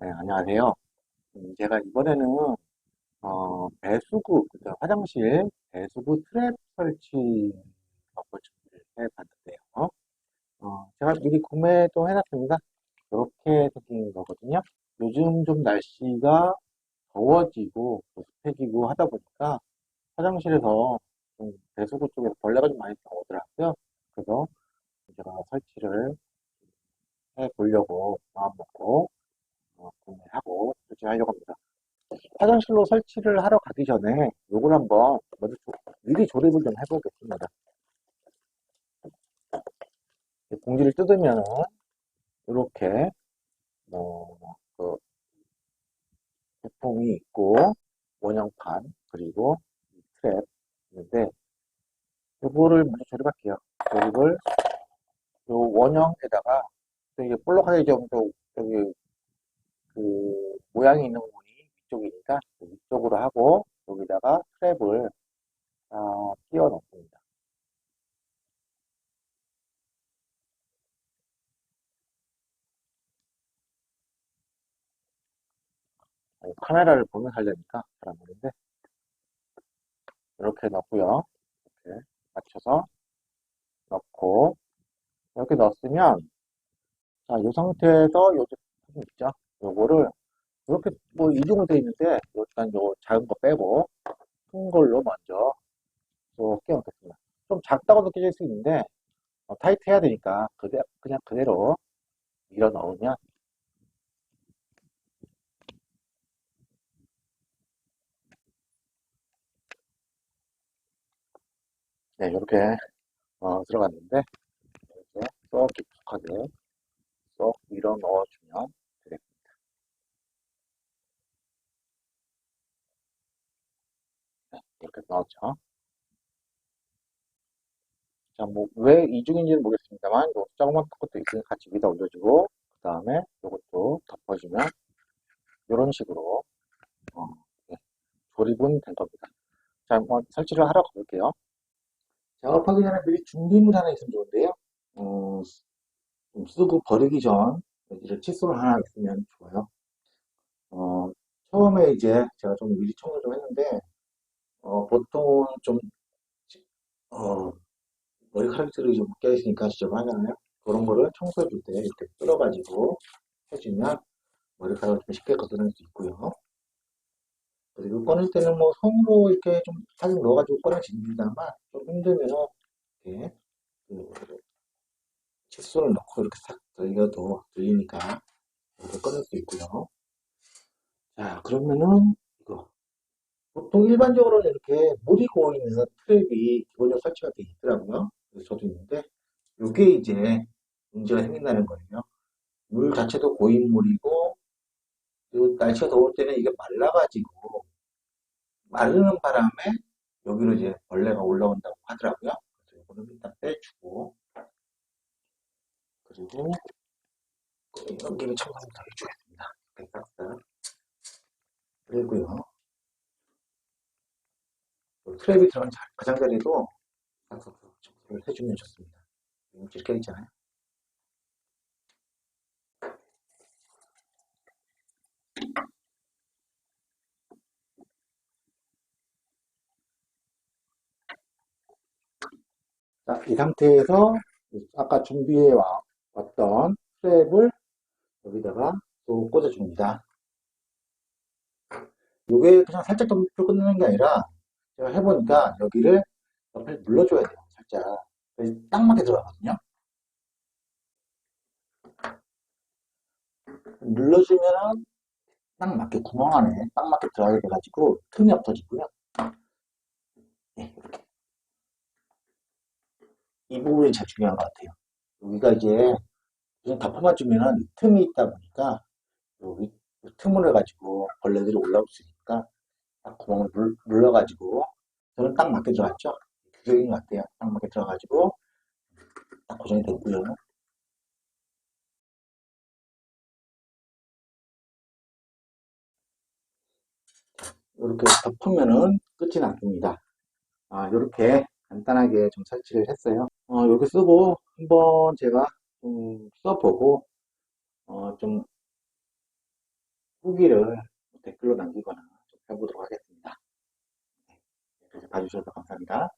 네, 안녕하세요. 음, 제가 이번에는 어, 배수구, 그러니까 화장실 배수구 트랩 설치 방법 준비를 해봤는데요. 어, 제가 미리 구매도 해놨습니다. 이렇게 생긴 거거든요. 요즘 좀 날씨가 더워지고 또 습해지고 하다 보니까 화장실에서 좀 배수구 쪽에서 벌레가 좀 많이 나오더라고요. 그래서 제가 설치를 해 보려고 마음먹고 어, 구매하고 설치하려고 합니다. 화장실로 설치를 하러 가기 전에 요걸 한번 먼저 조- 미리 조립을 좀 해보겠습니다. 이 봉지를 뜯으면은 이렇게 뭐그 부품이 있고 원형판 그리고 이 트랩 있는데 요거를 먼저 조립할게요. 조립을 요 원형에다가 또 이게 볼록하게 좀또 여기 그 모양이 있는 부분이 위쪽이니까 그 위쪽으로 하고 여기다가 트랩을 아, 끼워 넣습니다. 카메라를 보면 하려니까 잘 안 보이는데 이렇게 넣고요. 이렇게 맞춰서 넣고 이렇게 넣었으면 자, 이 상태에서 요 제품 있죠? 요거를 이렇게 뭐 이중으로 되어 있는데 일단 요 작은 거 빼고 큰 걸로 먼저 또 끼워 넣겠습니다. 좀 작다고 느껴질 수 있는데 어, 타이트 해야 되니까 그대, 그냥 그대로 밀어 넣으면 네, 이렇게 어, 들어갔는데 이렇게 쏙 깊숙하게 쏙 밀어 넣어주면 되겠습니다. 네, 넣었죠. 자, 뭐, 왜 이중인지는 모르겠습니다만, 요 조그만 것도 있으니 같이 위에다 올려주고, 그 다음에 요것도 덮어주면, 이런 식으로, 어, 예, 조립은 된 겁니다. 자, 한번 설치를 하러 가볼게요. 작업하기 전에 미리 준비물 하나 있으면 좋은데요. 어, 좀 쓰고 버리기 전, 이런 칫솔 하나 있으면 좋아요. 어, 처음에 이제 제가 좀 미리 청소 좀 했는데, 어, 보통은 좀, 어, 머리카락들이 좀 묶여있으니까 지저분하잖아요. 그런 거를 청소해 줄 때 이렇게 뚫어가지고 해주면 머리카락을 좀 쉽게 걷어낼 수 있고요. 그리고 꺼낼 때는 뭐 손으로 이렇게 좀 사진 넣어가지고 꺼내집니다만 좀 힘들면은 이렇게 그 칫솔을 넣고 이렇게 싹 들려도 들리니까 이렇게 꺼낼 수 있고요. 자, 그러면은 보통 일반적으로는 이렇게 물이 고여 있는 트랩이 기본적으로 설치가 되어 있더라고요. 저도 있는데 이게 이제 문제가 생긴다는 거예요. 물 자체도 고인 물이고 그리고 날씨가 더울 때는 이게 말라가지고 마르는 바람에 여기로 이제 벌레가 올라온다고 하더라고요. 그래서 이거는 일단 빼주고 그리고 여기를 청소를 더 해주겠습니다. 이렇게 그리고요 또 트랩이 들어간 자- 가장자리도 청소를 해주면 좋습니다. 이렇게 있잖아요. 자, 이 상태에서 아까 준비해 와- 왔던 트랩을 여기다가 또 꽂아줍니다. 이게 그냥 살짝 덤비고 끝내는 게 아니라 해보니까 여기를 옆에 눌러줘야 돼요. 살짝. 딱 맞게 들어가거든요. 눌러주면은 딱 맞게 구멍 안에 딱 맞게 들어가게 돼가지고 틈이 없어지고요. 네, 이렇게. 이 부분이 제일 중요한 것 같아요. 여기가 이제 덮어만 주면은 틈이 있다 보니까 여기 이 틈을 해가지고 벌레들이 올라올 수 있으니까 딱 구멍을 눌- 눌러가지고 저는 딱 맞게 들어갔죠. 규격인 것 같아요. 딱 맞게 들어가지고 딱 고정이 됐고요. 이렇게 덮으면은 끝이 났습니다. 아, 이렇게 간단하게 좀 설치를 했어요. 어, 이렇게 쓰고 한번 제가 좀 써보고 어, 좀 후기를 댓글로 남기거나 좀 해보도록 하겠습니다. 봐주셔서 감사합니다.